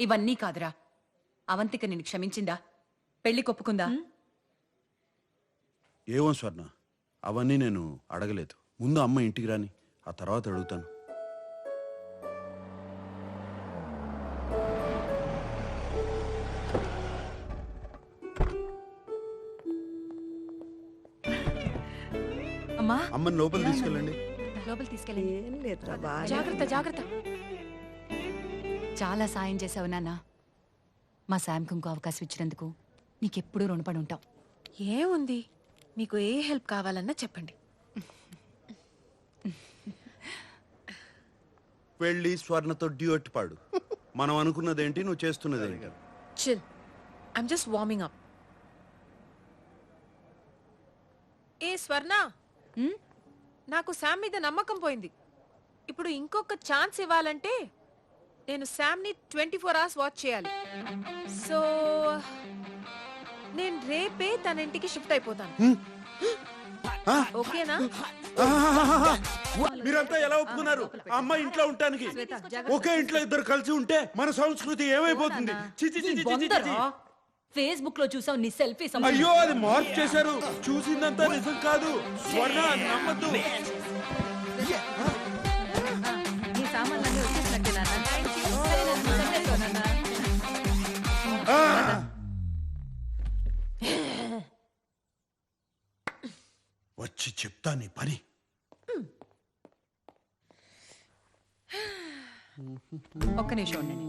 ఇవన్నీ కాదురా. అవంతిక నిన్ను క్షమించిందా? పెళ్ళి కొప్పుకుందా? ఏమో స్వర్ణ అవన్నీ నేను అడగలేదు. ముందు అమ్మ ఇంటికి రాని ఆ తర్వాత అడుగుతాను. అమ్మా. అమ్మని లోపల తీసుకెళ్ళండి. లోపల తీసుకెళ్ళండి. ఏం జాగ్రత్త జాగ్రత్త. చాలా సాయం చేసావు నాన్న. మా శాంకు ఇంకో అవకాశం ఇచ్చినందుకు నీకెప్పుడూ రుణపడి ఉంటాం ఏముంది? మీకు ఏ హెల్ప్ కావాలన్నా చెప్పండి. వెళ్ళి స్వర్ణతో డ్యూట్ పాడు. మనం అనుకున్నదేంటి నువ్వు చేస్తున్నదేంటి? Chill. I'm just warming up ఏ స్వర్ణ? నాకు శామ్ మీద నమ్మకం పోయింది. ఇప్పుడు ఇంకొక ఛాన్స్ ఇవ్వాలంటే నేను శామ్ని ట్వంటీ ఫోర్ అవర్స్ వాచ్ చేయాలి. సో నేను రేపే తన ఇంటికి షిఫ్ట్ అయిపోతాను. ఆ? ఓకేనా! మీరంతా ఎలా ఒప్పుకున్నారు? ఆ అమ్మాయి ఇంట్లో ఉండటానికి ఒకే ఇంట్లో ఇద్దరు కలిసి ఉంటే మన సంస్కృతి ఏమైపోతుంది. ఫేస్బుక్లో చూసావు నీ సెల్ఫీ అయ్యో అది మార్పు చేశారు. చూసిందంతా నిజం కాదు. స్వర్ణ నమ్మద్దు. వచ్చి చెప్తా నీ పని. ఒక్క నిమిషం ఉండండి.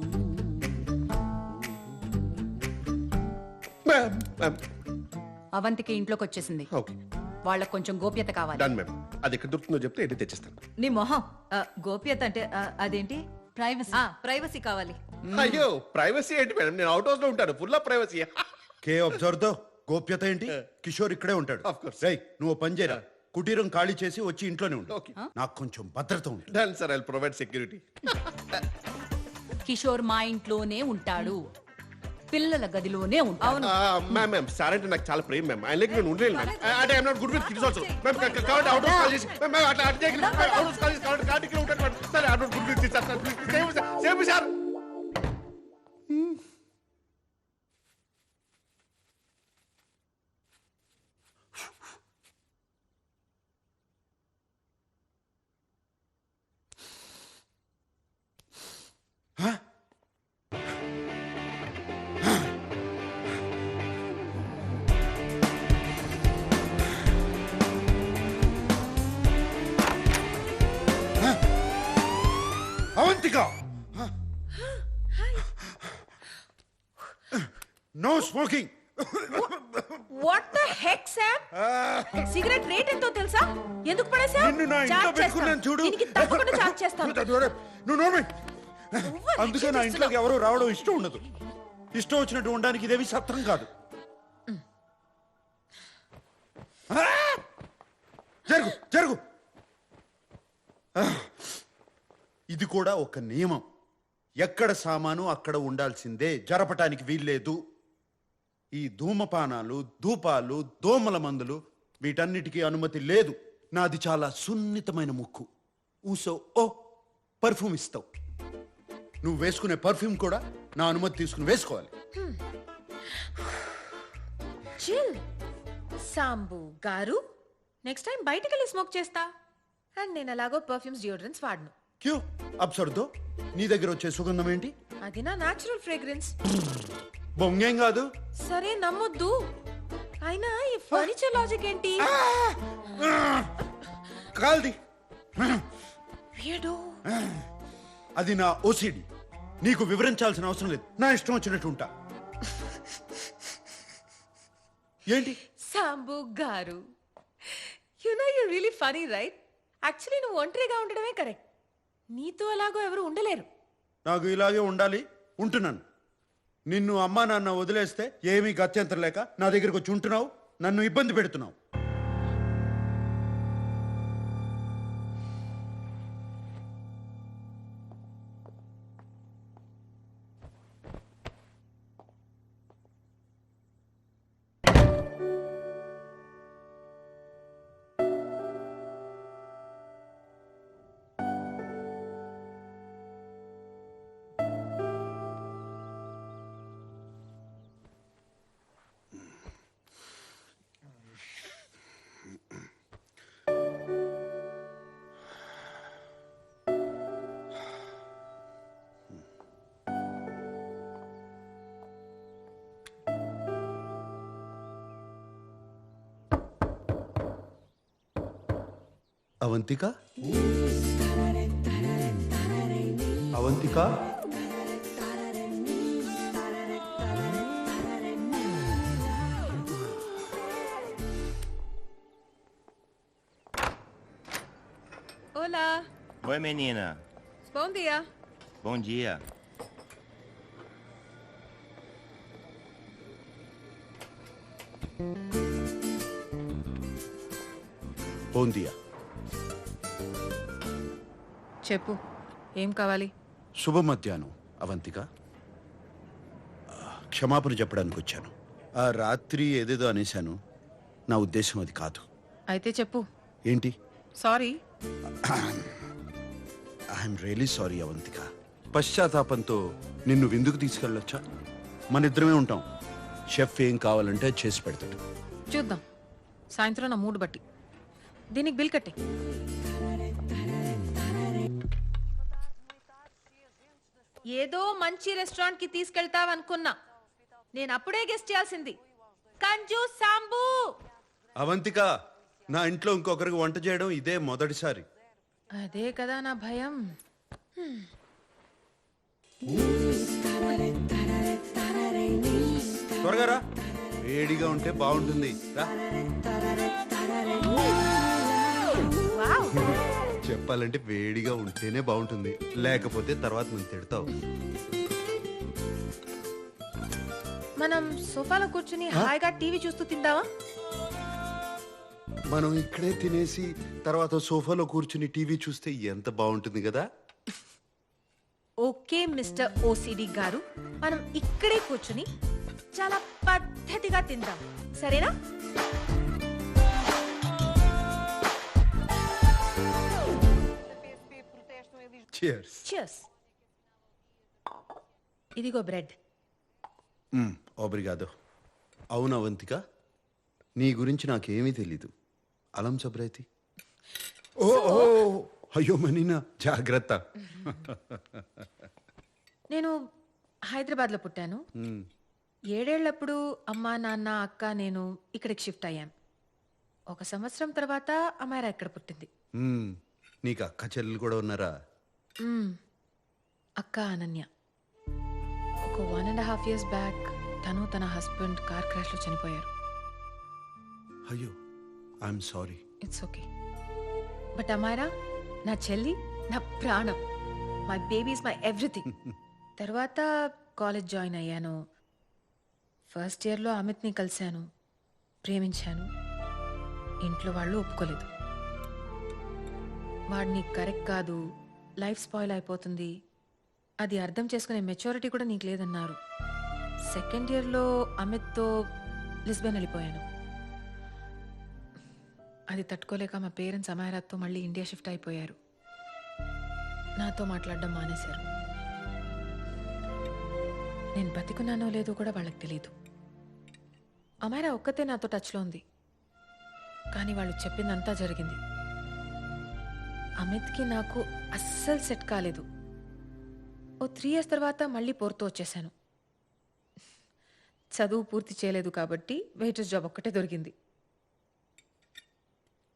మ్యామ్ మ్యామ్ అవంతికి ఇంట్లోకి వచ్చేసింది. ఓకే. వాళ్ళకు కొంచెం గోప్యత కావాలి. డన్ మ్యామ్ అది ఎక్కడ దొరుకుతుందో చెప్తే ఎన్ని తెచ్చిస్తాను. నీ మొహం ఆ, గోప్యత అంటే ఆ, అదేంటి? ప్రైవసీ ప్రైవసీ కావాలి. అయ్యో ప్రైవసీ ఏంటి మేడం నేను అవుట్ హౌస్లో ఉంటాను. ఫుల్ ఆఫ్ ప్రైవసీ కే అబ్జర్వ్ దో గోప్యత ఏంటి? కిషోర్ ఇక్కడే ఉంటాడు. Of course. రేయ్ నువ్వు ఓ పని చేయరా? కుటీరం ఖాళీ చేసి వచ్చి ఇంట్లోనే ఉండు Okay. నాకు కొంచెం భద్రత ఉంటుంది done sir I provide security Kishore మా ఇంట్లోనే ఉంటాడు పిల్లల గదిలోనే ఉంటాడు మ్యామ్ మ్యామ్ సార్ అంటే నాకు చాలా ప్రేమ మ్యామ్ ఆయన లేక నేను ఉండలేను మ్యామ్ అంటే I'm not good with kids also ma'am కాబట్టి అవుట్ హౌస్ కాల్ చేసి మ్యామ్ అట్లా అట్లా చేయకండి అవుట్ హౌస్ కాల్ చేసి కాబట్టి కార్డ్ ఇక్కడ ఉంటాను ma'am sir I'm not good with kids sir same same sir Avantika no smoking what the heck Sam cigarette rate ఎంతో తెలుసా? ఎందుకు పడేసా నిన్ను నా ఇంట్లో పెట్టుకున్నాను చూడు. దీనికి తప్పకుండా చార్జ్ చేస్తాను. నువ్వు నోర్మై అందుకే నా ఇంట్లోకి ఎవరు రావడం ఇష్టం ఉండదు. ఇష్టం వచ్చినట్టు ఉండడానికి ఇదేమి సత్రం కాదు! జరుగు జరుగు! ఇది కూడా ఒక నియమం. ఎక్కడ సామాను అక్కడ ఉండాల్సిందే. జరపటానికి వీల్లేదు. ఈ ధూమపానాలు ధూపాలు దోమల మందులు వీటన్నిటికీ అనుమతి లేదు. నాది చాలా సున్నితమైన ముక్కు. ఊసో ఓ పర్ఫ్యూమ్ ఇస్తావు. నువ్వు వేసుకునే పర్ఫ్యూమ్ కూడా నా అనుమతి తీసుకుని వేసుకోవాలి. Chill. Sambu garu next time బయటికి వెళ్ళి స్మోక్ చేస్తా. అండ్ నేను ఎలాగో పర్ఫ్యూమ్స్ డియోడ్రెంట్స్ వాడను. క్యూ అబ్సర్దో. నీ దగ్గర వచ్చే సుగంధం ఏంటి? అది నా న్యాచురల్ ఫ్రేగ్రెన్స్ బొంగేం కాదు. సరే నమ్మొద్దు. అయినా ఈ ఫర్నిచర్ లాజిక్ ఏంటి? కాల్ది. అది నా ఓసిడి నీకు వివరించాల్సిన అవసరం లేదు. నా ఇష్టం వచ్చినట్టు ఉంటా. ఏంటి? సాంబు గారు. You know you really funny right actually నువ్వు ఒంటరిగా ఉండడమే కరెక్ట్ నీతో అలాగో ఎవరు ఉండలేరు. నాకు ఇలాగే ఉండాలి ఉంటున్నాను. నిన్ను అమ్మా నాన్న వదిలేస్తే ఏమీ గత్యంతరం లేక నా దగ్గరకు వచ్చి ఉంటున్నావు నన్ను ఇబ్బంది పెడుతున్నావు. Avantika? Avantika? Hola. Oi, menina. Bom dia. Bom dia. Bom dia. చెప్పు. ఏం కావాలి? శుభ మధ్యాహ్నం అవంతిక. ఆ, క్షమాపణ చెప్పడానికి వచ్చాను. ఆ రాత్రి ఏదేదో అనేశాను. నా ఉద్దేశం అది కాదు. అయితే చెప్పు. ఏంటి? Sorry. I'm really sorry Avantika. పశ్చాత్తాపంతో నిన్ను విందుకు తీసుకెళ్ళొచ్చా? మన ఇద్దరమే ఉంటాం. షెఫ్ ఏం కావాలంటే అది చేసి పెడతాడు. చూద్దాం. సాయంత్రం నా మూడు బట్టి. దీనికి బిల్ కట్టే. ఏదో మంచి రెస్టారెంట్కి తీసుకెళ్తావనుకున్నా. నేను అప్పుడే గెస్ట్ చేయాల్సింది. కంజు సాంబు! అవంతిక నా ఇంట్లో ఇంకొకరికి వంట చేయడం ఇదే మొదటిసారి. అదే కదా నా భయం. త్వరగా రా. వేడిగా ఉంటే బాగుంటుంది. రా. వావ్! చెప్పాలంటే వేడిగా ఉంటేనే బాగుంటుంది. లేకపోతే తర్వాత నువ్వు తిడతావు. మనం సోఫాలో కూర్చుని హాయిగా టీవీ చూస్తూ తిందావా మనం ఇక్కడే తినేసి తర్వాత సోఫాలో కూర్చుని టీవీ చూస్తే ఎంత బాగుంటుంది కదా? ఓకే మిస్టర్ ఓసిడి గారు. మనం ఇక్కడే కూర్చుని చాలా పద్ధతిగా తిందాం. సరేనా? చియర్స్ చియర్స్ ఇదిగో బ్రెడ్. ఓబ్రిగాదో అవును అవంతిక నీ గురించి నాకేమీ తెలీదు. అలం సబ్రైతి. ఓ ఓ అయ్యో మనీనా జాగ్రత్త. నేను హైదరాబాద్లో పుట్టాను. ఏడేళ్ళప్పుడు అమ్మ నాన్న అక్క నేను ఇక్కడికి షిఫ్ట్ అయ్యాం. ఒక సంవత్సరం తర్వాత అమ్మాయి ఇక్కడ పుట్టింది. నీకు అక్క చెల్లెలు కూడా ఉన్నారా. అక్క అనన్య. ఒక one and half years back తను తన హస్బెండ్ కార్ క్రాష్లో చనిపోయారు. అయ్యో I'm sorry it's okay but Amayra నా చెల్లి నా ప్రాణం. మై బేబీస్ మై ఎవ్రీథింగ్ తర్వాత కాలేజ్ జాయిన్ అయ్యాను. ఫస్ట్ ఇయర్లో అమిత్ని కలిశాను. ప్రేమించాను. ఇంట్లో వాళ్ళు ఒప్పుకోలేదు. వాడిని కరెక్ట్ కాదు. లైఫ్ స్పాయిల్ అయిపోతుంది. అది అర్థం చేసుకునే మెచ్యూరిటీ కూడా నీకు లేదన్నారు. సెకండ్ ఇయర్లో అమిత్తో లిస్బెన్ వెళ్ళిపోయాను. అది తట్టుకోలేక మా పేరెంట్స్ అమాయరాత్తో మళ్ళీ ఇండియా షిఫ్ట్ అయిపోయారు. నాతో మాట్లాడడం మానేశారు. నేను బతికున్నానో లేదో కూడా వాళ్ళకి తెలియదు అమాయరా ఒక్కతే నాతో టచ్లో ఉంది. కానీ వాళ్ళు చెప్పిందంతా జరిగింది. అమిత్కి నాకు అస్సలు సెట్ కాలేదు. ఓ త్రీ ఇయర్స్ తర్వాత మళ్ళీ పోర్తో వచ్చేసాను. చదువు పూర్తి చేయలేదు కాబట్టి వెయిటర్స్ జాబ్ ఒక్కటే దొరికింది.